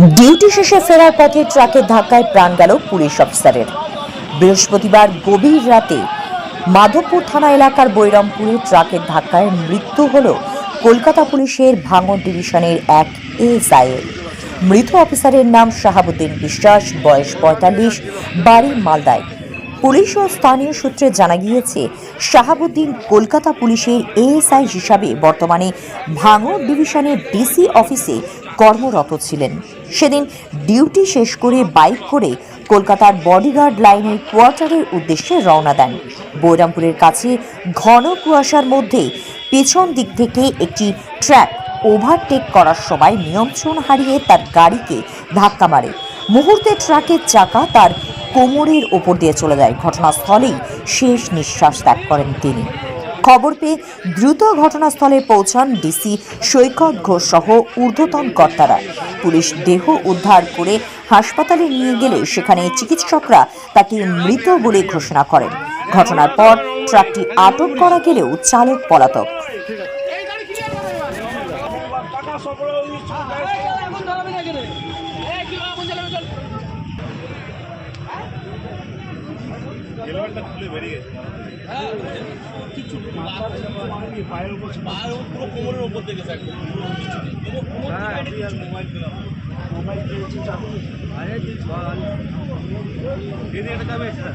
Duty শেষে ফেরার পথে ট্রাকের ধাক্কায় প্রাণ গেল পুলিশ অফিসারের। বৃহস্পতিবার গভীর রাতে মাধবপুর থানা এলাকার বৈরামপুরে ট্রাকের ধাক্কায় মৃত্যু হল কলকাতা পুলিশের ভাঙর ডিভিশনের এক এএসআইয়ের মৃত অফিসারের নাম শাহাবুদ্দিন বিশ্বাস, বয়স পঁয়তাল্লিশ, বাড়ি মালদায়। পুলিশ ও স্থানীয় সূত্রে জানা গিয়েছে, শাহাবুদ্দিন কলকাতা পুলিশের এএসআই হিসাবে বর্তমানে ভাঙর ডিভিশনের ডিসি অফিসে কর্মরত ছিলেন। সেদিন ডিউটি শেষ করে বাইক করে কলকাতার বডিগার্ড লাইনের কোয়ার্টারের উদ্দেশ্যে রওনা দেন। বৈরামপুরের কাছে ঘন কুয়াশার মধ্যে পেছন দিক থেকে একটি ট্র্যাক ওভারটেক করার সময় নিয়ন্ত্রণ হারিয়ে তার গাড়িকে ধাক্কা মারে। মুহূর্তে ট্রাকের চাকা তার কোমরের ওপর দিয়ে চলে যায়। ঘটনাস্থলেই শেষ নিঃশ্বাস ত্যাগ করেন তিনি। খবর পেয়ে দ্রুত ঘটনাস্থলে পৌঁছান ডিসি সৈকত ঘোষ সহ ঊর্ধ্বতন কর্তারা পুলিশ দেহ উদ্ধার করে হাসপাতালে নিয়ে গেলে সেখানে চিকিৎসকরা তাকে মৃত বলে ঘোষণা করেন ঘটনার পর ট্রাকটি আটক করা গেলেও চালক পলাতক হেলমেটটা খুলে বেরিয়ে গেছে। পায়ের উপর পায়ের উপর পুরো কোমরের উপর থেকে স্যার মোবাইল পেলাম মোবাইল পেয়েছি চাবি আরে বল। এদিকে একটা যাবে স্যার।